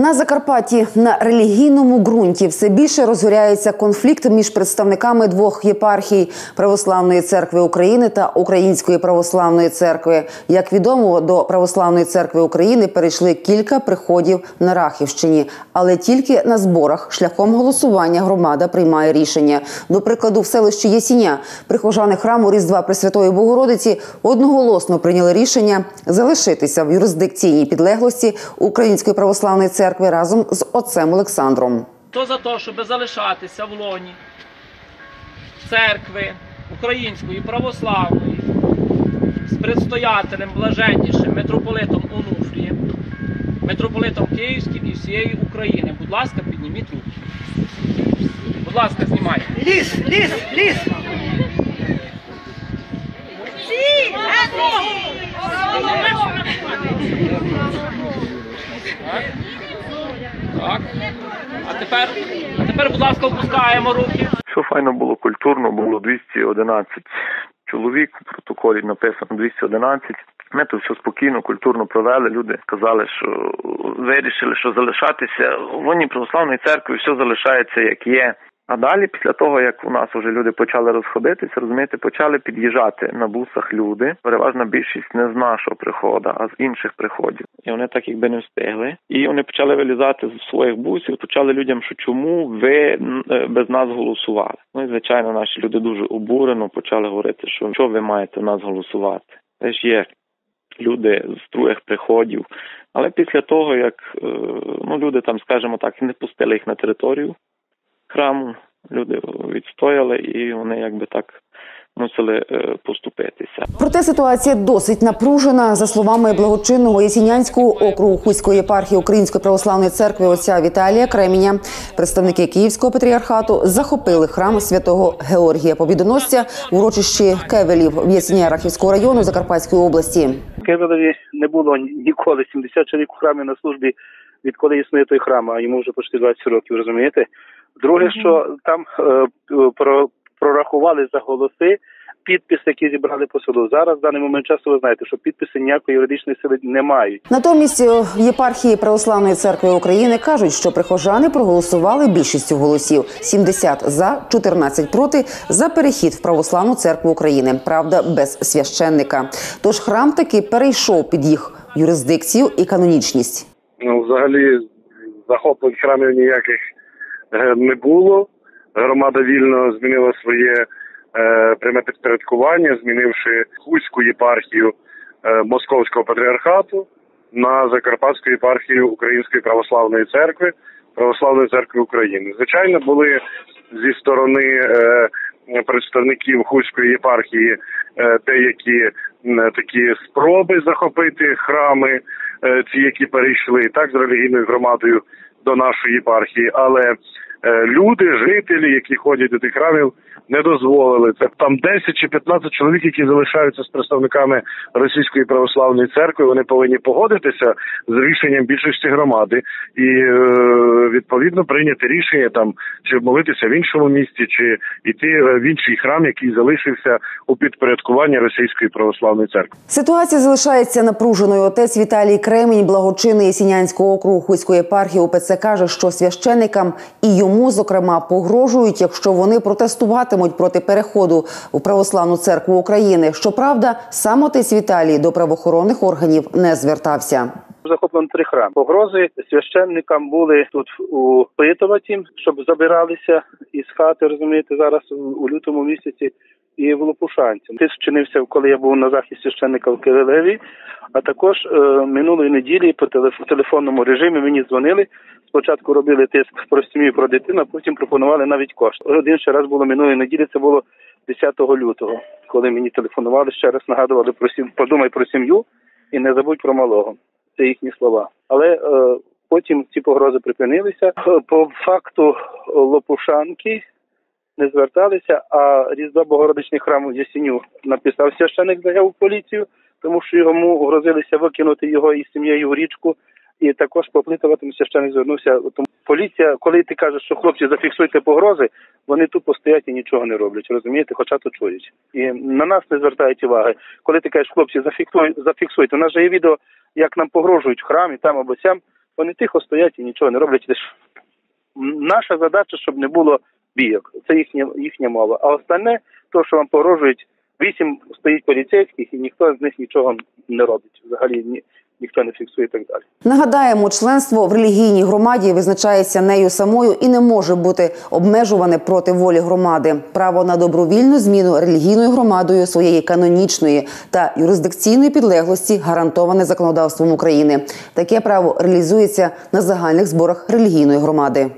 На Закарпатті на релігійному ґрунті все більше розгоряється конфлікт між представниками двох єпархій Православної церкви України та Української православної церкви. Як відомо, до Православної церкви України перейшли кілька приходів на Рахівщині, але тільки на зборах шляхом голосування громада приймає рішення. До прикладу, в селищі Єсіня прихожани храму Різдва Пресвятої Богородиці одноголосно прийняли рішення залишитися в юрисдикційній підлеглості Української православної церкви разом з отцем Олександром. Хто за те, щоб залишатися в лоні церкви Української православної з предстоятелем блаженнішим митрополитом Онуфрієм, митрополитом Київським і всієї України. Будь ласка, підніміть руки. Будь ласка, знімайте. Ліс, ліс, ліс. Так. Так. А тепер, а тепер, будь ласка, опускаємо руки. Що файно було культурно, було 211 чоловік. В протоколі написано 211. Ми тут все спокійно, культурно провели. Люди сказали, що вирішили, що залишатися в лоні православної церкви все залишається як є. А далі, після того, як у нас вже люди почали розходитися, розумієте, почали під'їжджати на бусах люди. Переважна більшість не з нашого приходу, а з інших приходів. І вони так якби не встигли. І вони почали вилізати з своїх бусів, почали людям, що чому ви е, без нас голосували. Ну і звичайно, наші люди дуже обурено почали говорити, що що ви маєте нас голосувати. Це ж є люди з других приходів. Але після того, як е, ну люди там, скажімо так, не пустили їх на територію храму, люди відстояли і вони якби так мусили е, поступитися. Проте ситуація досить напружена. За словами благочинного Єсінянського округу Хуської єпархії Української православної церкви отця Віталія Креміня, представники Київського патріархату захопили храм святого Георгія Побідоносця в урочищі Кевелів в Ясіні Рахівського району Закарпатської області. Києві не було ніколи 70 чоловік у храмі на службі, відколи існує той храм, а йому вже почти 20 років, розумієте? Друге, що там е, про, прорахували за голоси підписи, які зібрали по селу. Зараз в даний момент часу ви знаєте, що підписи ніякої юридичної сили не мають. Натомість е, в єпархії Православної церкви України кажуть, що прихожани проголосували більшістю голосів 70 за, 14 проти за перехід в православну церкву України. Правда, без священника. Тож храм таки перейшов під їх юрисдикцію і канонічність. Ну, взагалі захоплень храмів ніяких е, не було. Громада вільно змінила своє е, пряме підпорядкування, змінивши Хуську єпархію е, Московського патріархату на Закарпатську єпархію Української православної церкви, Православної церкви України. Звичайно, були зі сторони е, представників Хуської єпархії е, деякі такі спроби захопити храми, е, ті, які перейшли так з релігійною громадою до нашої єпархії, але люди, жителі, які ходять до тих храмів, не дозволили. Це там 10 чи 15 чоловік, які залишаються з представниками Російської православної церкви. Вони повинні погодитися з рішенням більшості громади і е, відповідно прийняти рішення там чи молитися в іншому місті, чи йти е, в інший храм, який залишився у підпорядкуванні Російської православної церкви. Ситуація залишається напруженою. Отець Віталій Кремінь, благочинний Єсінянського округу Хуської єпархії УПЦ, каже, що священикам і йому, зокрема, погрожують, якщо вони протестуватимуть проти переходу в православну церкву України. Щоправда, сам отець Віталій до правоохоронних органів не звертався. Захоплено три храми. Погрози священникам були тут у щоб забиралися із хати, розумієте, зараз у, у лютому місяці. І в Лопушанці. Ти вчинився, коли я був на захисті священника в Кирилеві, а також е, минулої неділі по телеф- телефонному режимі мені дзвонили. Спочатку робили тиск про сім'ю про дитину, а потім пропонували навіть кошти. Один ще раз було минулої неділі, це було 10 лютого, коли мені телефонували, ще раз нагадували про сім... подумай про сім'ю і не забудь про малого. Це їхні слова. Але е, потім ці погрози припинилися. По факту Лопушанки не зверталися, а Різдва Богородичний храм у Ясіню написав священик заяву в поліцію, тому що йому грозилися викинути його із сім'єю в річку. І також поплитуватим священик звернувся. Тому поліція, коли ти кажеш, що хлопці зафіксуйте погрози, вони тупо стоять і нічого не роблять, розумієте, хоча то чують. І на нас не звертають уваги. Коли ти кажеш, хлопці, зафіксуй, зафіксуйте. У нас же є відео, як нам погрожують в храмі, там або сям. Вони тихо стоять і нічого не роблять. Наша задача, щоб не було бійок. Це їхня їхня мова. А остальне, то, що вам погрожують, вісім стоїть поліцейських, і ніхто з них нічого не робить. Взагалі ні, ніхто не фіксує так далі. Нагадаємо, членство в релігійній громаді визначається нею самою і не може бути обмежуване проти волі громади. Право на добровільну зміну релігійною громадою своєї канонічної та юрисдикційної підлеглості гарантоване законодавством України. Таке право реалізується на загальних зборах релігійної громади.